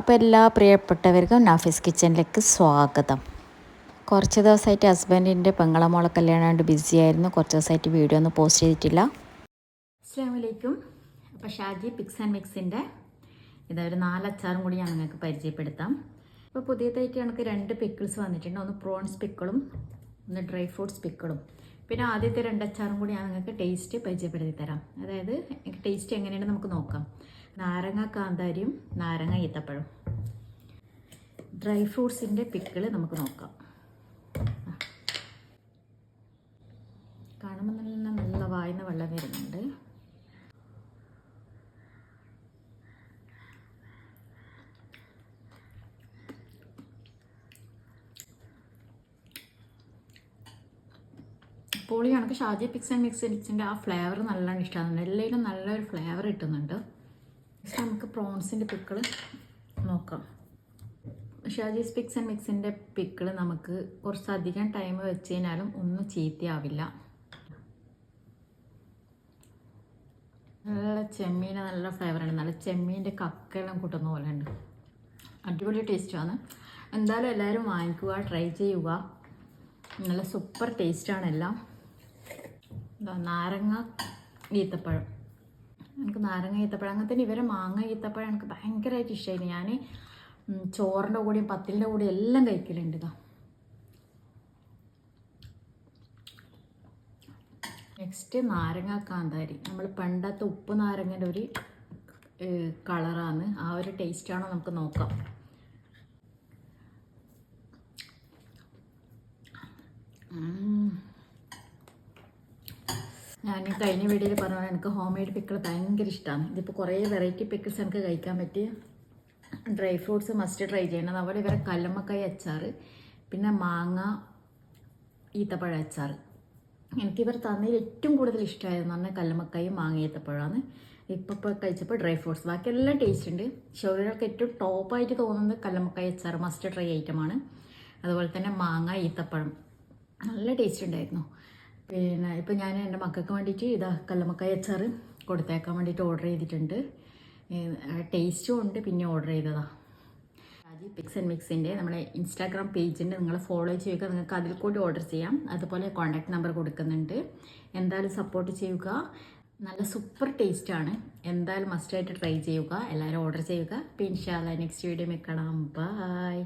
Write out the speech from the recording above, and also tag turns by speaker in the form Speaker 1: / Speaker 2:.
Speaker 1: അപ്പോൾ എല്ലാ പ്രിയപ്പെട്ടവർക്കും നാഫീസ് കിച്ചണിലേക്ക് സ്വാഗതം. കുറച്ച് ദിവസമായിട്ട് ഹസ്ബൻഡിന്റെ പെങ്ങളമോളെ കല്യാണമായിട്ട് ബിസി ആയിരുന്നു. കുറച്ച് ദിവസമായിട്ട് വീഡിയോ ഒന്നും പോസ്റ്റ് ചെയ്തിട്ടില്ല. അസ്സാമലൈക്കും അപ്പോൾ ഷാജി പിക്സ് ആൻഡ് മിക്സിന്റെ ഇതൊരു നാലച്ചാറും കൂടി ഞാൻ നിങ്ങൾക്ക് പരിചയപ്പെടുത്താം. അപ്പോൾ പുതിയതായിട്ട് ഞങ്ങൾക്ക് രണ്ട് പിക്കിൾസ് വന്നിട്ടുണ്ട്. ഒന്ന് പ്രോൺസ് പിക്കിളും ഒന്ന് ഡ്രൈ ഫ്രൂട്ട്സ് പിക്കിളും പിന്നെ ആദ്യത്തെ രണ്ടച്ചാറും കൂടി ഞാൻ നിങ്ങൾക്ക് ടേസ്റ്റ് പരിചയപ്പെടുത്തി തരാം അതായത് ടേസ്റ്റ് എങ്ങനെയാണ് നമുക്ക് നോക്കാം. നാരങ്ങ കാന്താരിയും നാരങ്ങ ഈത്തപ്പഴം ഡ്രൈ ഫ്രൂട്ട്സിന്റെ പിക്കിൾ നമുക്ക് നോക്കാം. കാണുമ്പോൾ നല്ല നല്ല വായന വെള്ളം വരുന്നുണ്ട്. ഇപ്പോൾ കണക്ക് ഷാജി പിക്സ് ആൻഡ് മിക്സ് മിക്സിന്റെ ആ ഫ്ലേവർ നല്ലോണം ഇഷ്ടമാണ് എല്ലാവരും നല്ലൊരു ഫ്ലേവർ കിട്ടുന്നുണ്ട്. നെക്സ്റ്റ് നമുക്ക് പ്രോൺസിന്റെ പിക്കിൾ നോക്കാം. ഷാജീസ് പിക്സ് ആൻഡ് മിക്സിന്റെ പിക്കിൾ നമുക്ക് കുറച്ചധികം ടൈം വെച്ച് കഴിഞ്ഞാലും ഒന്നും ചീത്തയാവില്ല. നല്ല ചെമ്മീന നല്ല ഫ്ലേവറാണ് നല്ല ചെമ്മീന്റെ കക്കെല്ലാം കൂട്ടുന്ന പോലെ ഉണ്ട് അടിപൊളി ടേസ്റ്റാണ് എന്തായാലും എല്ലാവരും വാങ്ങിക്കുക ട്രൈ ചെയ്യുക. നല്ല സൂപ്പർ ടേസ്റ്റാണ് എല്ലാം. നാരങ്ങ ഈത്തപ്പഴം. എനിക്ക് നാരങ്ങ ഈത്തപ്പഴം അങ്ങനെ തന്നെ ഇവരെ മാങ്ങ ഈത്തപ്പഴം എനിക്ക് ഭയങ്കരമായിട്ട് ഇഷ്ടമായിരുന്നു ഞാൻ ചോറിന്റെ കൂടെയും പത്തിലിന്റെ കൂടെയും എല്ലാം കഴിക്കലുണ്ട് ഇതാ നെക്സ്റ്റ് നാരങ്ങ കാന്താരി. നമ്മൾ പണ്ടത്തെ ഉപ്പ് നാരങ്ങന്റെ ഒരു കളറാണ്. ആ ഒരു ടേസ്റ്റാണോ നമുക്ക് നോക്കാം. ഞാൻ കഴിഞ്ഞ വീഡിയോയിൽ പറഞ്ഞ എനിക്ക് ഹോം മെയ്ഡ് പിക്കിൾ ഭയങ്കര ഇഷ്ടമാണ് ഇതിപ്പോൾ കുറേ വെറൈറ്റി പിക്കിൾസ് എനിക്ക് കഴിക്കാൻ പറ്റിയ ഡ്രൈ ഫ്രൂട്ട്സ് മസ്റ്റ് ട്രൈ ചെയ്യണം. അതുപോലെ ഇവരെ കല്ലമ്മക്കായ അച്ചാർ പിന്നെ മാങ്ങ ഈത്തപ്പഴ അച്ചാർ എനിക്കിവർ തന്നതിൽ ഏറ്റവും കൂടുതൽ ഇഷ്ടമായതെന്ന് പറഞ്ഞാൽ കല്ലമ്മക്കായും മാങ്ങ ഈത്തപ്പഴമാണ്. ഇപ്പോൾ ഇപ്പോൾ കഴിച്ചപ്പോൾ ഡ്രൈ ഫ്രൂട്ട്സ് ബാക്കി എല്ലാം ടേസ്റ്റ് ഉണ്ട്. ഷോറികൾക്ക് ഏറ്റവും ടോപ്പായിട്ട് തോന്നുന്നത് കല്ലമ്മക്കായ അച്ചാർ മസ്റ്റ് ട്രൈ ഐറ്റമാണ് അതുപോലെ തന്നെ മാങ്ങ ഈത്തപ്പഴം. നല്ല ടേസ്റ്റ് ഉണ്ടായിരുന്നു. പിന്നെ ഇപ്പം ഞാൻ എന്റെ മക്കൾക്ക് വേണ്ടിയിട്ട് ഇതാ കല്ലമ്മക്കായ അച്ചാർ കൊടുത്തേക്കാൻ വേണ്ടിയിട്ട് ഓർഡർ ചെയ്തിട്ടുണ്ട്. ടേസ്റ്റും ഉണ്ട് പിന്നെ ഓർഡർ ചെയ്തതാണ് രാജി പിക്സ് ആൻഡ് മിക്സിന്റെ നമ്മുടെ ഇൻസ്റ്റാഗ്രാം പേജിന്റെ നിങ്ങൾ ഫോളോ ചെയ്യുക നിങ്ങൾക്ക് അതിൽ കൂടി ഓർഡർ ചെയ്യാം. അതുപോലെ കോൺടാക്ട് നമ്പർ കൊടുക്കുന്നുണ്ട്. എന്തായാലും സപ്പോർട്ട് ചെയ്യുക. നല്ല സൂപ്പർ ടേസ്റ്റാണ് എന്തായാലും മസ്റ്റായിട്ട് ട്രൈ ചെയ്യുക. എല്ലാവരും ഓർഡർ ചെയ്യുക. പിന്നെ ഇൻഷാല്ല നെക്സ്റ്റ് വീഡിയോ കാണാം. ബൈ